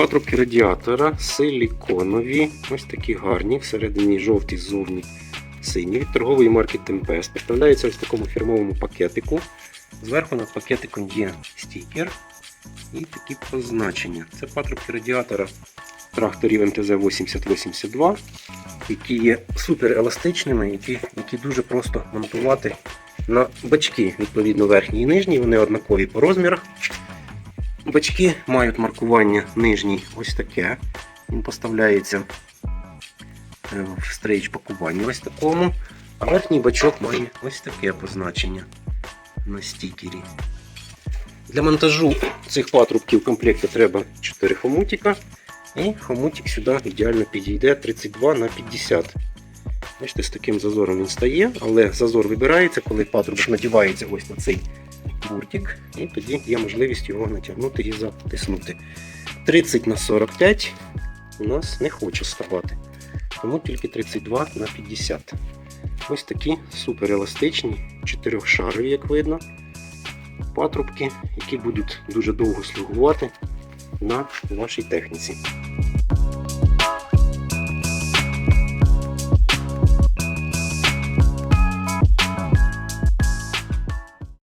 патрубки радіатора силіконові, ось такі гарні, всередині жовті, ззовні сині від торгової марки Tempest. Представляється ось в такому фірмовому пакетику. Зверху над пакетиком є стікер і такі позначення. Це патрубки радіатора тракторів МТЗ-8082, які є супер еластичними, які, які дуже просто монтувати на бачки, відповідно, верхній і нижній, вони однакові по розмірах. Бачки мають маркування нижній ось таке. Він поставляється е, в стрейч пакуванні ось такому. А верхній бачок має ось таке позначення на стікері. Для монтажу цих патрубків в комплекті треба 4 хомутика. І хомутик сюди ідеально підійде 32 на 50. Бачите, з таким зазором він стає, але зазор вибирається, коли патрубок надівається ось на цей буртик, і тоді є можливість його натягнути і затиснути. 30 на 45 у нас не хоче ставати, тому тільки 32 на 50. Ось такі супер еластичні, чотирьохшарові, як видно, патрубки, які будуть дуже довго слугувати на вашій техніці.